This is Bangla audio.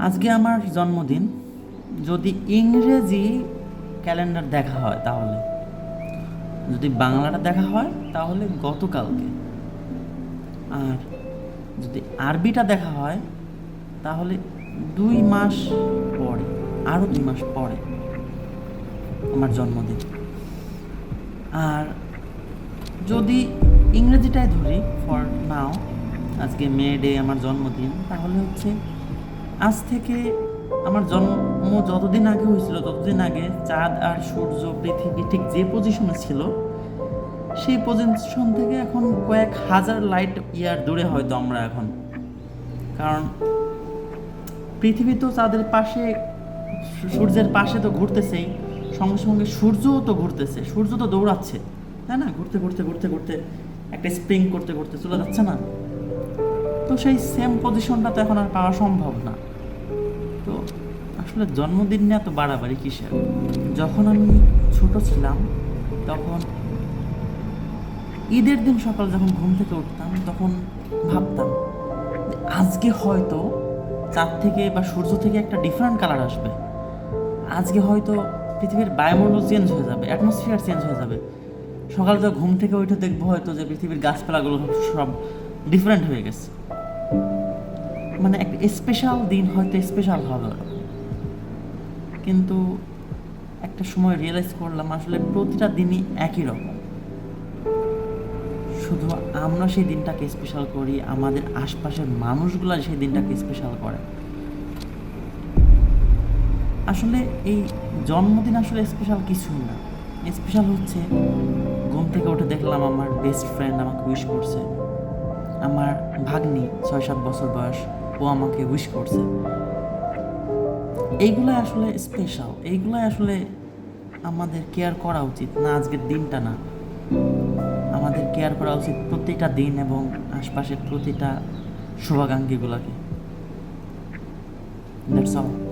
আজকে আমার জন্মদিন। যদি ইংরেজি ক্যালেন্ডার দেখা হয় তাহলে। যদি বাংলাটা দেখা হয় তাহলে গতকালকে। আর যদি আরবিটা দেখা হয় তাহলে দুই মাস পরে আরও দুই মাস পরে আমার জন্মদিন। আর যদি ইংরেজিটাই ধরি ফর নাও আজকে মে ডে আমার জন্মদিন, তাহলে হচ্ছে আজ থেকে আমার জন্ম যতদিন আগে হয়েছিল, ততদিন আগে চাঁদ আর সূর্য, পৃথিবী ঠিক যে পজিশনে ছিল, সেই পজিশন থেকে এখন কয়েক হাজার লাইট ইয়ার দূরে হয়তো আমরা এখন। কারণ পৃথিবী তো চাঁদের পাশে, সূর্যের পাশে তো ঘুরতেছেই, সঙ্গে সঙ্গে সূর্যও তো ঘুরতেছে, সূর্য তো দৌড়াচ্ছে, তাই না? ঘুরতে ঘুরতে ঘুরতে ঘুরতে একটা স্প্রিং করতে করতে চলে যাচ্ছে না। তো সেই সেম পজিশনটা তো এখন আর পাওয়া সম্ভব না। আসলে জন্মদিন নিয়ে এত বাড়াবাড়ি কিসের? যখন আমি ছোট ছিলাম, তখন ঈদের দিন সকাল যখন ঘুম থেকে উঠতাম, তখন ভাবতাম, আজকে হয়তো চাঁদ থেকে বা সূর্য থেকে একটা ডিফারেন্ট কালার আসবে। আজকে হয়তো পৃথিবীর বায়ুমণ্ডল চেঞ্জ হয়ে যাবে অ্যাটমসফিয়ার চেঞ্জ হয়ে যাবে। সকালে তো ঘুম থেকে উঠে দেখব হয়তো যে পৃথিবীর গাছপালাগুলো সব ডিফারেন্ট হয়ে গেছে। মানে একটা স্পেশাল দিন হয়তো স্পেশাল হবে। কিন্তু একটা সময় রিয়েলাইজ করলাম, আসলে প্রতিটা দিনই একই রকম। শুধু আমরা সেই দিনটাকে স্পেশাল করি, আমাদের আশপাশের মানুষগুলো সেই দিনটাকে স্পেশাল করে। আসলে এই জন্মদিন আসলে স্পেশাল কিছুই না। স্পেশাল হচ্ছে ঘুম থেকে উঠে দেখলাম আমার বেস্ট ফ্রেন্ড আমাকে উইশ করছে। আমার ভাগ্নি ছয় সাত বছর বয়স, ও আমাকে উইশ করছে। এইগুলাই আসলে স্পেশাল এইগুলো আসলে আমাদের কেয়ার করা উচিত, না আজকের দিনটা না। আমাদের কেয়ার করা উচিত প্রতিটা দিন এবং আশপাশের প্রতিটা শুভাকাঙ্ক্ষীগুলোকে। That's all